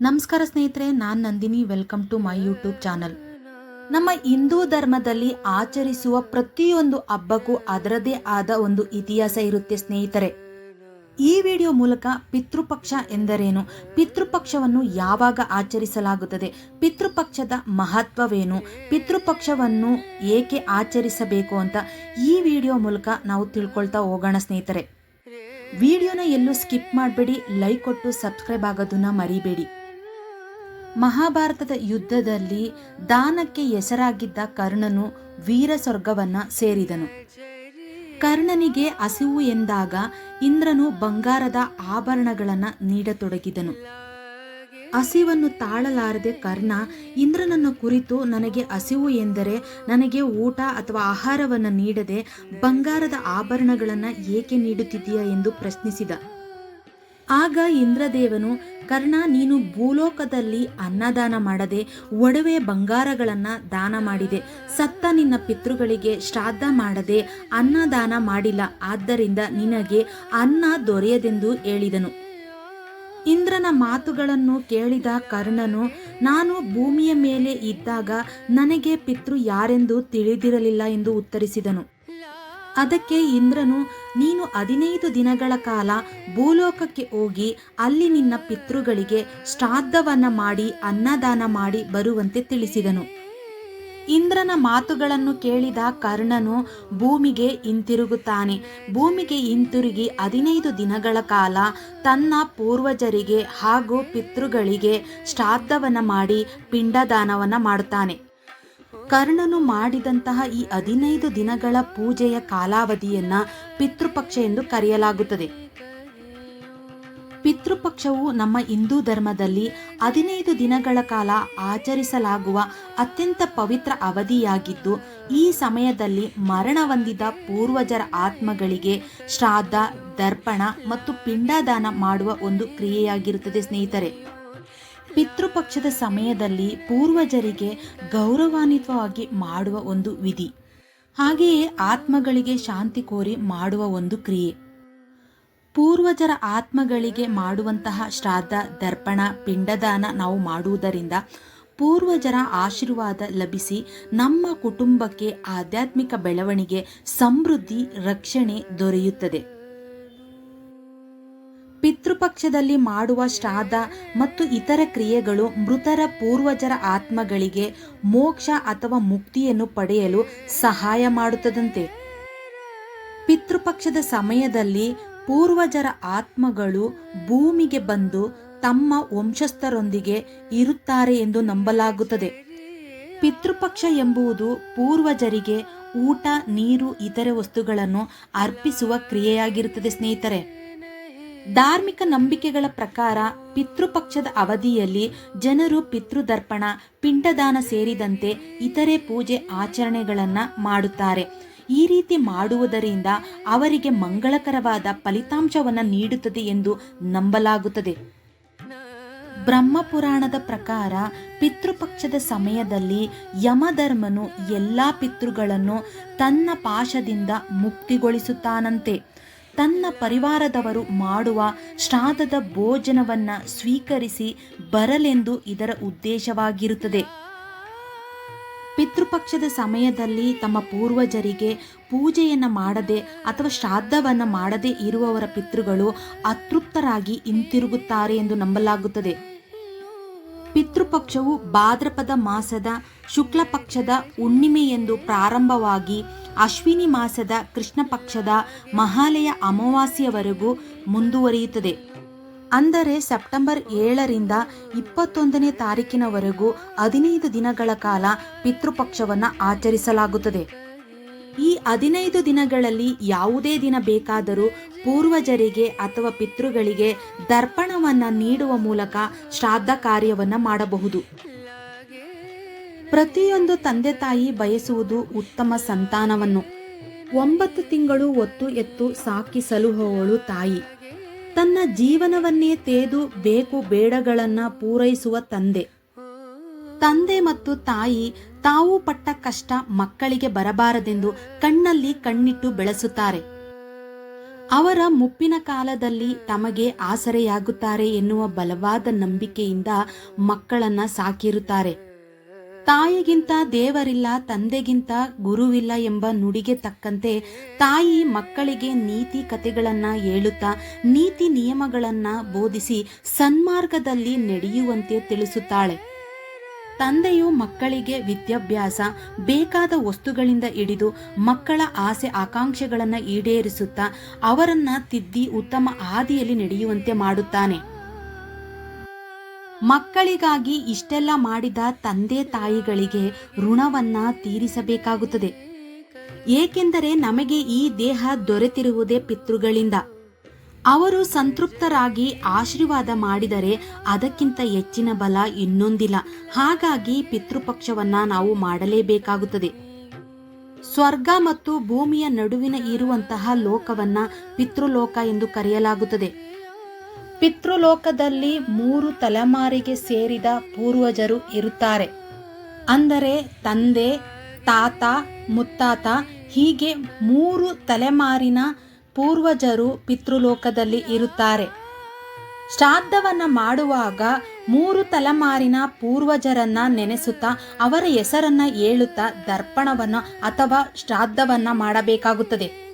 ನಮಸ್ಕಾರ ಸ್ನೇಹಿತರೆ, ನಾನು Nandini. Welcome to my YouTube channel ನಮ್ಮ ಹಿಂದೂ ಧರ್ಮದಲ್ಲಿ ಆಚರಿಸುವ ಪ್ರತಿಯೊಂದು ಹಬ್ಬಕ್ಕೂ ಅದರದೇ ಆದ ಒಂದು ಇತಿಹಾಸ ಇರುತ್ತೆ ಸ್ನೇಹಿತರೆ. ಈ ವಿಡಿಯೋ ಮೂಲಕ ಪಿತೃಪಕ್ಷ ಎಂದರೇನು? ಪಿತೃಪಕ್ಷವನ್ನು ಯಾವಾಗ ಆಚರಿಸಲಾಗುತ್ತದೆ? ಪಿತೃಪಕ್ಷದ ಮಹತ್ವವೇನು? ಪಿತೃಪಕ್ಷವನ್ನು ಏಕೆ ಆಚರಿಸಬೇಕು ಅಂತ ಈ ವಿಡಿಯೋ ಮೂಲಕ ನಾವು ತಿಳ್ಕೊಳ್ತಾ ಹೋಗೋಣ ಸ್ನೇಹಿತರೆ. ವಿಡಿಯೋನ ಎಲ್ಲೂ ಸ್ಕಿಪ್ ಮಾಡಬೇಡಿ, ಲೈಕ್ ಕೊಟ್ಟು ಸಬ್ಸ್ಕ್ರೈಬ್ ಆಗೋದನ್ನ ಮರಿಬೇಡಿ. ಮಹಾಭಾರತದ ಯುದ್ಧದಲ್ಲಿ ದಾನಕ್ಕೆ ಹೆಸರಾಗಿದ್ದ ಕರ್ಣನು ವೀರ ಸ್ವರ್ಗವನ್ನ ಸೇರಿದನು. ಕರ್ಣನಿಗೆ ಹಸಿವು ಎಂದಾಗ ಇಂದ್ರನು ಬಂಗಾರದ ಆಭರಣಗಳನ್ನು ನೀಡತೊಡಗಿದನು. ಹಸಿವನ್ನು ತಾಳಲಾರದೆ ಕರ್ಣ ಇಂದ್ರನನ್ನು ಕುರಿತು ನನಗೆ ಹಸಿವು ಎಂದರೆ ನನಗೆ ಊಟ ಅಥವಾ ಆಹಾರವನ್ನು ನೀಡದೆ ಬಂಗಾರದ ಆಭರಣಗಳನ್ನು ಏಕೆ ನೀಡುತ್ತಿದೆಯಾ ಎಂದು ಪ್ರಶ್ನಿಸಿದ. ಆಗ ಇಂದ್ರದೇವನು, ಕರ್ಣ, ನೀನು ಭೂಲೋಕದಲ್ಲಿ ಅನ್ನದಾನ ಮಾಡದೆ, ಒಡವೆ ಬಂಗಾರಗಳನ್ನು ದಾನ ಮಾಡಿದೆ. ಸತ್ತ ನಿನ್ನ ಪಿತೃಗಳಿಗೆ ಶ್ರಾದ್ದ ಮಾಡದೆ ಅನ್ನದಾನ ಮಾಡಿಲ್ಲ. ಆದ್ದರಿಂದ ನಿನಗೆ ಅನ್ನ ದೊರೆಯದೆಂದು ಹೇಳಿದನು. ಇಂದ್ರನ ಮಾತುಗಳನ್ನು ಕೇಳಿದ ಕರ್ಣನು, ನಾನು ಭೂಮಿಯ ಮೇಲೆ ಇದ್ದಾಗ ನನಗೆ ಪಿತೃ ಯಾರೆಂದು ತಿಳಿದಿರಲಿಲ್ಲ ಎಂದು ಉತ್ತರಿಸಿದನು. ಅದಕ್ಕೆ ಇಂದ್ರನು, ನೀನು ಹದಿನೈದು ದಿನಗಳ ಕಾಲ ಭೂಲೋಕಕ್ಕೆ ಹೋಗಿ ಅಲ್ಲಿ ನಿನ್ನ ಪಿತೃಗಳಿಗೆ ಶ್ರಾದ್ದವನ್ನ ಮಾಡಿ, ಅನ್ನದಾನ ಮಾಡಿ ಬರುವಂತೆ ತಿಳಿಸಿದನು. ಇಂದ್ರನ ಮಾತುಗಳನ್ನು ಕೇಳಿದ ಕರ್ಣನು ಭೂಮಿಗೆ ಹಿಂತಿರುಗುತ್ತಾನೆ. ಭೂಮಿಗೆ ಹಿಂತಿರುಗಿ ಹದಿನೈದು ದಿನಗಳ ಕಾಲ ತನ್ನ ಪೂರ್ವಜರಿಗೆ ಹಾಗೂ ಪಿತೃಗಳಿಗೆ ಶ್ರಾದ್ದವನ್ನು ಮಾಡಿ, ಪಿಂಡದಾನವನ್ನು ಮಾಡುತ್ತಾನೆ. ಕರ್ಣನು ಮಾಡಿದಂತಹ ಈ ಹದಿನೈದು ದಿನಗಳ ಪೂಜೆಯ ಕಾಲಾವಧಿಯನ್ನ ಪಿತೃಪಕ್ಷ ಎಂದು ಕರೆಯಲಾಗುತ್ತದೆ. ಪಿತೃಪಕ್ಷವು ನಮ್ಮ ಹಿಂದೂ ಧರ್ಮದಲ್ಲಿ ಹದಿನೈದು ದಿನಗಳ ಕಾಲ ಆಚರಿಸಲಾಗುವ ಅತ್ಯಂತ ಪವಿತ್ರ ಅವಧಿಯಾಗಿದ್ದು, ಈ ಸಮಯದಲ್ಲಿ ಮರಣ ಹೊಂದಿದ ಪೂರ್ವಜರ ಆತ್ಮಗಳಿಗೆ ಶ್ರಾದ್ದ, ದರ್ಪಣ ಮತ್ತು ಪಿಂಡದಾನ ಮಾಡುವ ಒಂದು ಕ್ರಿಯೆಯಾಗಿರುತ್ತದೆ ಸ್ನೇಹಿತರೆ. ಪಿತೃಪಕ್ಷದ ಸಮಯದಲ್ಲಿ ಪೂರ್ವಜರಿಗೆ ಗೌರವಾನ್ವಿತವಾಗಿ ಮಾಡುವ ಒಂದು ವಿಧಿ. ಹಾಗೆಯೇ ಆತ್ಮಗಳಿಗೆ ಶಾಂತಿ ಕೋರಿ ಮಾಡುವ ಒಂದು ಕ್ರಿಯೆ. ಪೂರ್ವಜರ ಆತ್ಮಗಳಿಗೆ ಮಾಡುವಂತಹ ಶ್ರಾದ್ದ, ದರ್ಪಣ, ಪಿಂಡದಾನ ನಾವು ಮಾಡುವುದರಿಂದ ಪೂರ್ವಜರ ಆಶೀರ್ವಾದ ಲಭಿಸಿ ನಮ್ಮ ಕುಟುಂಬಕ್ಕೆ ಆಧ್ಯಾತ್ಮಿಕ ಬೆಳವಣಿಗೆ, ಸಮೃದ್ಧಿ, ರಕ್ಷಣೆ ದೊರೆಯುತ್ತದೆ. ಪಿತೃಪಕ್ಷದಲ್ಲಿ ಮಾಡುವ ಶ್ರಾದ್ದ ಮತ್ತು ಇತರ ಕ್ರಿಯೆಗಳು ಮೃತರ ಪೂರ್ವಜರ ಆತ್ಮಗಳಿಗೆ ಮೋಕ್ಷ ಅಥವಾ ಮುಕ್ತಿಯನ್ನು ಪಡೆಯಲು ಸಹಾಯ ಮಾಡುತ್ತದಂತೆ. ಪಿತೃಪಕ್ಷದ ಸಮಯದಲ್ಲಿ ಪೂರ್ವಜರ ಆತ್ಮಗಳು ಭೂಮಿಗೆ ಬಂದು ತಮ್ಮ ವಂಶಸ್ಥರೊಂದಿಗೆ ಇರುತ್ತಾರೆ ಎಂದು ನಂಬಲಾಗುತ್ತದೆ. ಪಿತೃಪಕ್ಷ ಎಂಬುದು ಪೂರ್ವಜರಿಗೆ ಊಟ, ನೀರು, ಇತರೆ ವಸ್ತುಗಳನ್ನು ಅರ್ಪಿಸುವ ಕ್ರಿಯೆಯಾಗಿರುತ್ತದೆ ಸ್ನೇಹಿತರೆ. ಧಾರ್ಮಿಕ ನಂಬಿಕೆಗಳ ಪ್ರಕಾರ ಪಿತೃಪಕ್ಷದ ಅವಧಿಯಲ್ಲಿ ಜನರು ಪಿತೃದರ್ಪಣ, ಪಿಂಡದಾನ ಸೇರಿದಂತೆ ಇತರೆ ಪೂಜೆ ಆಚರಣೆಗಳನ್ನು ಮಾಡುತ್ತಾರೆ. ಈ ರೀತಿ ಮಾಡುವುದರಿಂದ ಅವರಿಗೆ ಮಂಗಳಕರವಾದ ಫಲಿತಾಂಶವನ್ನು ನೀಡುತ್ತದೆ ಎಂದು ನಂಬಲಾಗುತ್ತದೆ. ಬ್ರಹ್ಮಪುರಾಣದ ಪ್ರಕಾರ ಪಿತೃಪಕ್ಷದ ಸಮಯದಲ್ಲಿ ಯಮಧರ್ಮನು ಎಲ್ಲ ಪಿತೃಗಳನ್ನು ತನ್ನ ಪಾಶದಿಂದ ಮುಕ್ತಿಗೊಳಿಸುತ್ತಾನಂತೆ. ತನ್ನ ಪರಿವಾರದವರು ಮಾಡುವ ಶ್ರಾದ್ದದ ಭೋಜನವನ್ನ ಸ್ವೀಕರಿಸಿ ಬರಲೆಂದು ಇದರ ಉದ್ದೇಶವಾಗಿರುತ್ತದೆ. ಪಿತೃಪಕ್ಷದ ಸಮಯದಲ್ಲಿ ತಮ್ಮ ಪೂರ್ವಜರಿಗೆ ಪೂಜೆಯನ್ನು ಮಾಡದೆ ಅಥವಾ ಶ್ರಾದ್ದವನ್ನು ಮಾಡದೆ ಇರುವವರ ಪಿತೃಗಳು ಅತೃಪ್ತರಾಗಿ ಹಿಂತಿರುಗುತ್ತಾರೆ ಎಂದು ನಂಬಲಾಗುತ್ತದೆ. ಪಿತೃಪಕ್ಷವು ಭಾದ್ರಪದ ಮಾಸದ ಶುಕ್ಲಪಕ್ಷದ ಹುಣ್ಣಿಮೆಯೆಂದು ಪ್ರಾರಂಭವಾಗಿ ಅಶ್ವಿನಿ ಮಾಸದ ಕೃಷ್ಣ ಪಕ್ಷದ ಮಹಾಲಯ ಅಮಾವಾಸ್ಯವರೆಗೂ ಮುಂದುವರಿಯುತ್ತದೆ. ಅಂದರೆ ಸೆಪ್ಟೆಂಬರ್ ಏಳರಿಂದ ಇಪ್ಪತ್ತೊಂದನೇ ತಾರೀಕಿನವರೆಗೂ ಹದಿನೈದು ದಿನಗಳ ಕಾಲ ಪಿತೃಪಕ್ಷವನ್ನು ಆಚರಿಸಲಾಗುತ್ತದೆ. ಈ ಹದಿನೈದು ದಿನಗಳಲ್ಲಿ ಯಾವುದೇ ದಿನ ಬೇಕಾದರೂ ಪೂರ್ವಜರಿಗೆ ಅಥವಾ ಪಿತೃಗಳಿಗೆ ದರ್ಪಣವನ್ನು ನೀಡುವ ಮೂಲಕ ಶ್ರಾದ್ದ ಕಾರ್ಯವನ್ನು ಮಾಡಬಹುದು. ಪ್ರತಿಯೊಂದು ತಂದೆ ತಾಯಿ ಬಯಸುವುದು ಉತ್ತಮ ಸಂತಾನವನ್ನು. ಒಂಬತ್ತು ತಿಂಗಳು ಒತ್ತು ಎತ್ತು ಸಾಕಿ ಸಲುಹುವವಳು ತಾಯಿ. ತನ್ನ ಜೀವನವನ್ನೇ ತೇದು ಬೇಕು ಬೇಡಗಳನ್ನ ಪೂರೈಸುವ ತಂದೆ. ತಂದೆ ಮತ್ತು ತಾಯಿ ತಾವು ಪಟ್ಟ ಕಷ್ಟ ಮಕ್ಕಳಿಗೆ ಬರಬಾರದೆಂದು ಕಣ್ಣಲ್ಲಿ ಕಣ್ಣಿಟ್ಟು ಬೆಳೆಸುತ್ತಾರೆ. ಅವರ ಮುಪ್ಪಿನ ಕಾಲದಲ್ಲಿ ತಮಗೆ ಆಸರೆಯಾಗುತ್ತಾರೆ ಎನ್ನುವ ಬಲವಾದ ನಂಬಿಕೆಯಿಂದ ಮಕ್ಕಳನ್ನ ಸಾಕಿರುತ್ತಾರೆ. ತಾಯಿಗಿಂತ ದೇವರಿಲ್ಲ, ತಂದೆಗಿಂತ ಗುರುವಿಲ್ಲ ಎಂಬ ನುಡಿಗೆ ತಕ್ಕಂತೆ ತಾಯಿ ಮಕ್ಕಳಿಗೆ ನೀತಿ ಕಥೆಗಳನ್ನು ಹೇಳುತ್ತಾ, ನೀತಿ ನಿಯಮಗಳನ್ನು ಬೋಧಿಸಿ ಸನ್ಮಾರ್ಗದಲ್ಲಿ ನಡೆಯುವಂತೆ ತಿಳಿಸುತ್ತಾಳೆ. ತಂದೆಯು ಮಕ್ಕಳಿಗೆ ವಿದ್ಯಾಭ್ಯಾಸ, ಬೇಕಾದ ವಸ್ತುಗಳಿಂದ ಹಿಡಿದು ಮಕ್ಕಳ ಆಸೆ ಆಕಾಂಕ್ಷೆಗಳನ್ನು ಈಡೇರಿಸುತ್ತಾ ಅವರನ್ನು ತಿದ್ದಿ ಉತ್ತಮ ಹಾದಿಯಲ್ಲಿ ನಡೆಯುವಂತೆ ಮಾಡುತ್ತಾನೆ. ಮಕ್ಕಳಿಗಾಗಿ ಇಷ್ಟೆಲ್ಲ ಮಾಡಿದ ತಂದೆ ತಾಯಿಗಳಿಗೆ ಋಣವನ್ನ ತೀರಿಸಬೇಕಾಗುತ್ತದೆ. ಏಕೆಂದರೆ ನಮಗೆ ಈ ದೇಹ ದೊರೆತಿರುವುದೇ ಪಿತೃಗಳಿಂದ. ಅವರು ಸಂತೃಪ್ತರಾಗಿ ಆಶೀರ್ವಾದ ಮಾಡಿದರೆ ಅದಕ್ಕಿಂತ ಹೆಚ್ಚಿನ ಬಲ ಇನ್ನೊಂದಿಲ್ಲ. ಹಾಗಾಗಿ ಪಿತೃಪಕ್ಷವನ್ನ ನಾವು ಮಾಡಲೇಬೇಕಾಗುತ್ತದೆ. ಸ್ವರ್ಗ ಮತ್ತು ಭೂಮಿಯ ನಡುವಿನ ಇರುವಂತಹ ಲೋಕವನ್ನ ಪಿತೃಲೋಕ ಎಂದು ಕರೆಯಲಾಗುತ್ತದೆ. ಪಿತೃಲೋಕದಲ್ಲಿ ಮೂರು ತಲೆಮಾರಿಗೆ ಸೇರಿದ ಪೂರ್ವಜರು ಇರುತ್ತಾರೆ. ಅಂದರೆ ತಂದೆ, ತಾತ, ಮುತ್ತಾತ, ಹೀಗೆ ಮೂರು ತಲೆಮಾರಿನ ಪೂರ್ವಜರು ಪಿತೃಲೋಕದಲ್ಲಿ ಇರುತ್ತಾರೆ. ಶ್ರಾದ್ದವನ್ನ ಮಾಡುವಾಗ ಮೂರು ತಲೆಮಾರಿನ ಪೂರ್ವಜರನ್ನ ನೆನೆಸುತ್ತಾ ಅವರ ಹೆಸರನ್ನ ಹೇಳುತ್ತಾ ದರ್ಪಣವನ್ನ ಅಥವಾ ಶ್ರಾದ್ದವನ್ನ ಮಾಡಬೇಕಾಗುತ್ತದೆ.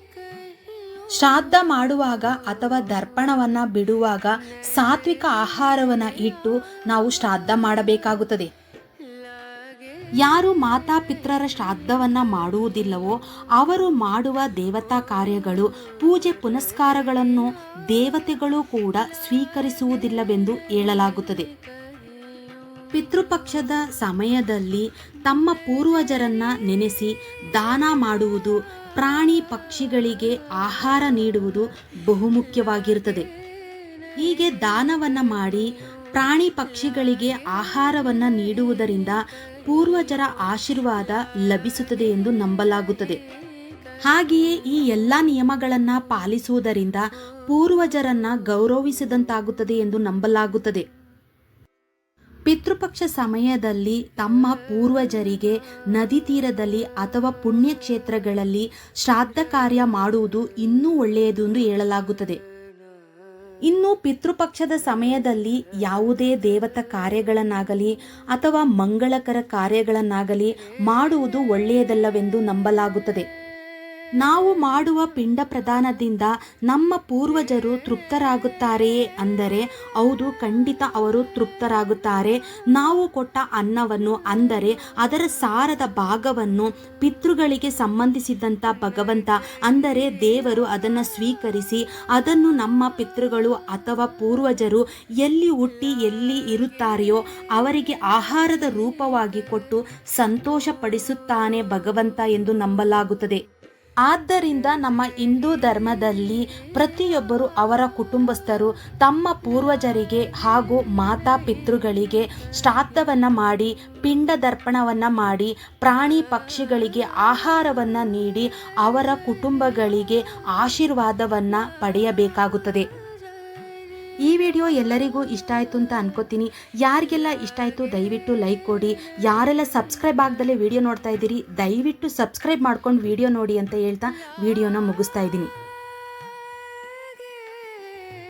ಶ್ರಾದ್ದ ಮಾಡುವಾಗ ಅಥವಾ ದರ್ಪಣವನ್ನ ಬಿಡುವಾಗ ಸಾತ್ವಿಕ ಆಹಾರವನ್ನ ಇಟ್ಟು ನಾವು ಶ್ರಾದ್ದ ಮಾಡಬೇಕಾಗುತ್ತದೆ. ಯಾರು ಮಾತಾ ಮಾತಾಪಿತ್ರರ ಶ್ರಾದ್ದವನ್ನ ಮಾಡುವುದಿಲ್ಲವೋ ಅವರು ಮಾಡುವ ದೇವತಾ ಕಾರ್ಯಗಳು, ಪೂಜೆ ಪುನಸ್ಕಾರಗಳನ್ನು ದೇವತೆಗಳು ಕೂಡ ಸ್ವೀಕರಿಸುವುದಿಲ್ಲವೆಂದು ಹೇಳಲಾಗುತ್ತದೆ. ಪಿತೃಪಕ್ಷದ ಸಮಯದಲ್ಲಿ ತಮ್ಮ ಪೂರ್ವಜರನ್ನ ನೆನೆಸಿ ದಾನ ಮಾಡುವುದು ಪ್ರಾಣಿ ಪಕ್ಷಿಗಳಿಗೆ ಆಹಾರ ನೀಡುವುದು ಬಹುಮುಖ್ಯವಾಗಿರುತ್ತದೆ. ಹೀಗೆ ದಾನವನ್ನ ಮಾಡಿ ಪ್ರಾಣಿ ಪಕ್ಷಿಗಳಿಗೆ ಆಹಾರವನ್ನ ನೀಡುವುದರಿಂದ ಪೂರ್ವಜರ ಆಶೀರ್ವಾದ ಲಭಿಸುತ್ತದೆ ಎಂದು ನಂಬಲಾಗುತ್ತದೆ. ಹಾಗೆಯೇ ಈ ಎಲ್ಲ ನಿಯಮಗಳನ್ನ ಪಾಲಿಸುವುದರಿಂದ ಪೂರ್ವಜರನ್ನ ಗೌರವಿಸಿದಂತಾಗುತ್ತದೆ ಎಂದು ನಂಬಲಾಗುತ್ತದೆ. ಪಿತೃಪಕ್ಷ ಸಮಯದಲ್ಲಿ ತಮ್ಮ ಪೂರ್ವಜರಿಗೆ ನದಿ ತೀರದಲ್ಲಿ ಅಥವಾ ಪುಣ್ಯಕ್ಷೇತ್ರಗಳಲ್ಲಿ ಶ್ರಾದ್ದ ಕಾರ್ಯ ಮಾಡುವುದು ಇನ್ನೂ ಒಳ್ಳೆಯದು ಎಂದು ಹೇಳಲಾಗುತ್ತದೆ. ಇನ್ನು ಪಿತೃಪಕ್ಷದ ಸಮಯದಲ್ಲಿ ಯಾವುದೇ ದೇವತ ಕಾರ್ಯಗಳನ್ನಾಗಲಿ ಅಥವಾ ಮಂಗಳಕರ ಕಾರ್ಯಗಳನ್ನಾಗಲಿ ಮಾಡುವುದು ಒಳ್ಳೆಯದಲ್ಲವೆಂದು ನಂಬಲಾಗುತ್ತದೆ. ನಾವು ಮಾಡುವ ಪಿಂಡ ಪ್ರದಾನದಿಂದ ನಮ್ಮ ಪೂರ್ವಜರು ತೃಪ್ತರಾಗುತ್ತಾರೆಯೇ ಅಂದರೆ ಹೌದು, ಖಂಡಿತ ಅವರು ತೃಪ್ತರಾಗುತ್ತಾರೆ. ನಾವು ಕೊಟ್ಟ ಅನ್ನವನ್ನು ಅಂದರೆ ಅದರ ಸಾರದ ಭಾಗವನ್ನು ಪಿತೃಗಳಿಗೆ ಸಂಬಂಧಿಸಿದಂಥ ಭಗವಂತ ಅಂದರೆ ದೇವರು ಅದನ್ನು ಸ್ವೀಕರಿಸಿ ಅದನ್ನು ನಮ್ಮ ಪಿತೃಗಳು ಅಥವಾ ಪೂರ್ವಜರು ಎಲ್ಲಿ ಹುಟ್ಟಿ ಎಲ್ಲಿ ಇರುತ್ತಾರೆಯೋ ಅವರಿಗೆ ಆಹಾರದ ರೂಪವಾಗಿ ಕೊಟ್ಟು ಸಂತೋಷಪಡಿಸುತ್ತಾನೆ ಭಗವಂತ ಎಂದು ನಂಬಲಾಗುತ್ತದೆ. ಆದ್ದರಿಂದ ನಮ್ಮ ಹಿಂದೂ ಧರ್ಮದಲ್ಲಿ ಪ್ರತಿಯೊಬ್ಬರು ಅವರ ಕುಟುಂಬಸ್ಥರು ತಮ್ಮ ಪೂರ್ವಜರಿಗೆ ಹಾಗೂ ಮಾತಾ ಪಿತೃಗಳಿಗೆ ಶ್ರಾದ್ದವನ್ನು ಮಾಡಿ, ಪಿಂಡ ದರ್ಪಣವನ್ನು ಮಾಡಿ, ಪ್ರಾಣಿ ಪಕ್ಷಿಗಳಿಗೆ ಆಹಾರವನ್ನು ನೀಡಿ ಅವರ ಕುಟುಂಬಗಳಿಗೆ ಆಶೀರ್ವಾದವನ್ನು ಪಡೆಯಬೇಕಾಗುತ್ತದೆ. ಈ ವಿಡಿಯೋ ಎಲ್ಲರಿಗೂ ಇಷ್ಟ ಆಯಿತು ಅಂತ ಅನ್ಕೋತೀನಿ. ಯಾರಿಗೆಲ್ಲ ಇಷ್ಟ ಆಯಿತು ದಯವಿಟ್ಟು ಲೈಕ್ ಕೊಡಿ. ಯಾರೆಲ್ಲ ಸಬ್ಸ್ಕ್ರೈಬ್ ಆಗದಲ್ಲೇ ವಿಡಿಯೋ ನೋಡ್ತಾ ಇದ್ದೀರಿ, ದಯವಿಟ್ಟು ಸಬ್ಸ್ಕ್ರೈಬ್ ಮಾಡ್ಕೊಂಡು ವಿಡಿಯೋ ನೋಡಿ ಅಂತ ಹೇಳ್ತಾ ವಿಡಿಯೋನ ಮುಗಿಸ್ತಾ ಇದ್ದೀನಿ.